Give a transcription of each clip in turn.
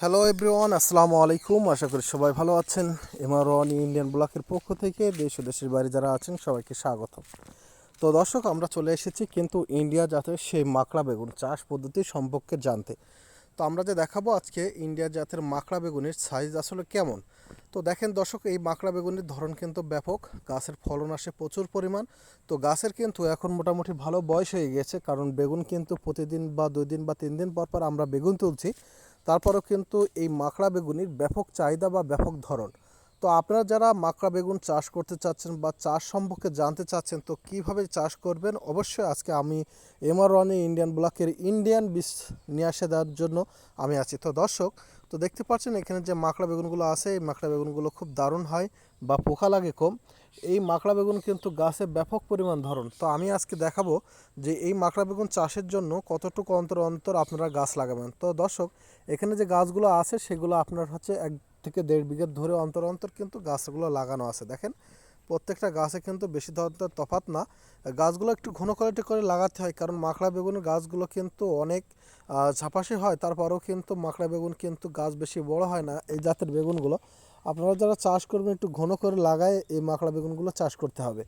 Hello everyone আসসালামু আলাইকুম। আশা করি সবাই ভালো আছেন। এমআরওয়ান ইন্ডিয়ান ব্লকের পক্ষ থেকে দেশ ও দেশের বাইরে যারা আছেন, সবাইকে স্বাগত তো দর্শক, আমরা চলে এসেছি কিন্তু ইন্ডিয়া জাতের সেই মাকড়া বেগুন চাষ পদ্ধতি সম্পর্কে জানতে। তো আমরা যে দেখাবো আজকে ইন্ডিয়া জাতের মাকড়া বেগুনের সাইজ আসলে কেমন? তো দেখেন দর্শক, এই মাকড়া বেগুনের ধরন কিন্তু ব্যাপক। গাছের ফলন আসে প্রচুর পরিমাণ। তো গাছের কিন্তু এখন মোটামুটি ভালো বয়স হয়ে গেছে, কারণ বেগুন কিন্তু প্রতিদিন বা দুই দিন বা তিন দিন পর পর আমরা বেগুন তুলছি। তারপরেও কিন্তু এই মাকড়া বেগুনির ব্যাপক চাহিদা বা ব্যাপক ধরন। তো আপনারা যারা মাকড়া বেগুন চাষ করতে চাচ্ছেন বা চাষ সম্পর্কে জানতে চাচ্ছেন, তো কীভাবে চাষ করবেন? অবশ্যই আজকে আমি এমআর ওয়ানে ইন্ডিয়ান ব্লকের ইন্ডিয়ান বীজ নিয়ে আসে দেওয়ার জন্য আমি আছি। তো দর্শক, তো দেখতে পাচ্ছেন এখানে যে মাকড়া বেগুনগুলো আছে, এই মাকড়া বেগুনগুলো খুব দারুণ হয় বা পোকা লাগে কম। এই মাকড়া বেগুন কিন্তু গাছে ব্যাপক পরিমাণ ধরন। তো আমি আজকে দেখাবো যে এই মাকড়া বেগুন চাষের জন্য কতটুকু অন্তর অন্তর আপনারা গাছ লাগাবেন। তো দর্শক, এখানে যে গাছগুলো আছে, সেগুলো আপনার হচ্ছে এক থেকে দেড় বিঘা ধরে অন্তর অন্তর কিন্তু গাছগুলো লাগানো আছে। দেখেন, প্রত্যেকটা গাছে কিন্তু বেশি ধরনের তফাত না। গাছগুলো একটু ঘন কোয়ালিটি করে লাগাতে হয়, কারণ মাকড়া বেগুনের গাছগুলো কিন্তু অনেক ঝাপাসি হয়, তারপরেও কিন্তু মাকড়া বেগুন কিন্তু গাছ বেশি বড় হয় না এই জাতের বেগুনগুলো। আপনারা যারা চাষ করবেন, একটু ঘন করে লাগায় এই মাকড়া বেগুনগুলো চাষ করতে হবে।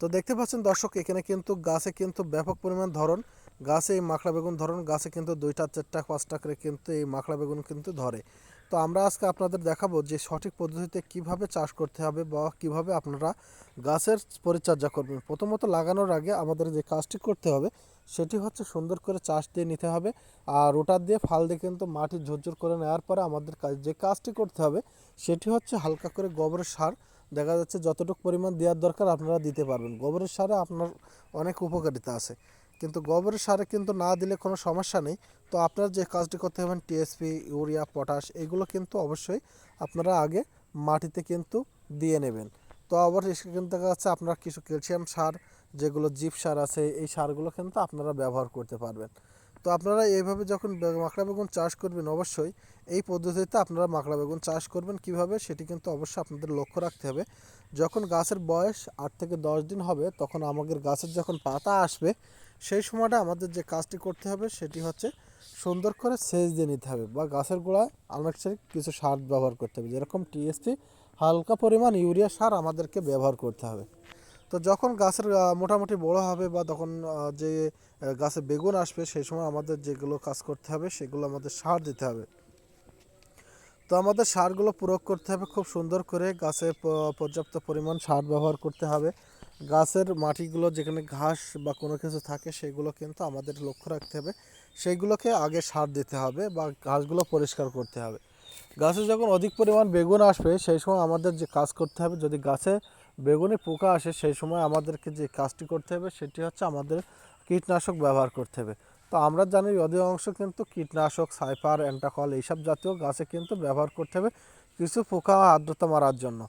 তো দেখতে পাচ্ছেন দর্শক, এখানে কিন্তু গাছে কিন্তু ব্যাপক পরিমাণ ধরন। গাছে এই মাকড়া বেগুন ধরন, গাছে কিন্তু দুইটা, চারটা, পাঁচটা করে কিন্তু এই মাকড়া বেগুন কিন্তু ধরে। তো আমরা আজকে আপনাদের দেখাবো যে সঠিক পদ্ধতিতে কীভাবে চাষ করতে হবে বা কীভাবে আপনারা গাছের পরিচর্যা করবেন। প্রথমত লাগানোর আগে আমাদের যে কাজটি করতে হবে, সেটি হচ্ছে সুন্দর করে চাষ দিয়ে নিতে হবে আর রোটার দিয়ে ফাল দিয়ে কিন্তু মাটি ঝরঝর করে নেওয়ার পরে আমাদের কাজ, যে কাজটি করতে হবে, সেটি হচ্ছে হালকা করে গোবরের সার। দেখা যাচ্ছে যতটুকু পরিমাণ দেওয়ার দরকার আপনারা দিতে পারবেন। গোবরের সারে আপনার অনেক উপকারিতা আছে। কিন্তু গোবরের সারে কিন্তু না দিলে কোনো সমস্যা নেই। তো আপনার যে কাজটি করতে হবেন, টিএসপি, ইউরিয়া, পটাশ, এগুলো কিন্তু অবশ্যই আপনারা আগে মাটিতে কিন্তু দিয়ে নেবেন। তো আবার কিন্তু দেখা যাচ্ছে আপনার কিছু ক্যালসিয়াম সার, যেগুলো জীব সার আছে, এই সারগুলো কিন্তু আপনারা ব্যবহার করতে পারবেন। তো আপনারা এইভাবে যখন মাকড়া বেগুন চাষ করবেন অবশ্যই, এই পদ্ধতিতে আপনারা মাকড়া বেগুন চাষ করবেন। কীভাবে? সেটি কিন্তু অবশ্যই আপনাদের লক্ষ্য রাখতে হবে। যখন গাছের বয়স আট থেকে দশ দিন হবে, তখন আমাদের গাছের যখন পাতা আসবে, সেই সময়টা আমাদের যে কাজটি করতে হবে, সেটি হচ্ছে সুন্দর করে সেচ দিয়ে নিতে হবে বা গাছের গোড়ায় আনুষ্ঠানিক কিছু সার ব্যবহার করতে হবে। যেরকম টিএসপি হালকা পরিমাণ ইউরিয়া সার আমাদেরকে ব্যবহার করতে হবে। তো যখন গাছের মোটামুটি বড় হবে বা তখন যে গাছে বেগুন আসবে, সেই সময় আমাদের যেগুলো কাজ করতে হবে, সেগুলো আমাদের সার দিতে হবে। তো আমাদের সারগুলো প্রয়োগ করতে হবে খুব সুন্দর করে। গাছে পর্যাপ্ত পরিমাণ সার ব্যবহার করতে হবে। গাছের মাটিগুলো যেখানে ঘাস বা কোনো কিছু থাকে, সেগুলো কিন্তু আমাদের লক্ষ্য রাখতে হবে। সেইগুলোকে আগে সার দিতে হবে বা ঘাসগুলো পরিষ্কার করতে হবে। গাছে যখন অধিক পরিমাণ বেগুন আসবে, সেই সময় আমাদের যে কাজ করতে হবে, যদি গাছে বেগুনে পোকা আসে, সেই সময় আমাদেরকে যে কাজটি করতে হবে সেটি হচ্ছে আমাদের কীটনাশক ব্যবহার করতে হবে। তো আমরা জানি অধিকাংশ কিন্তু কীটনাশক, সাইফার, অ্যান্টাকল এইসব জাতীয় গাছে কিন্তু ব্যবহার করতে হবে। কিছু পোকা আর্দ্রতা মারার জন্য।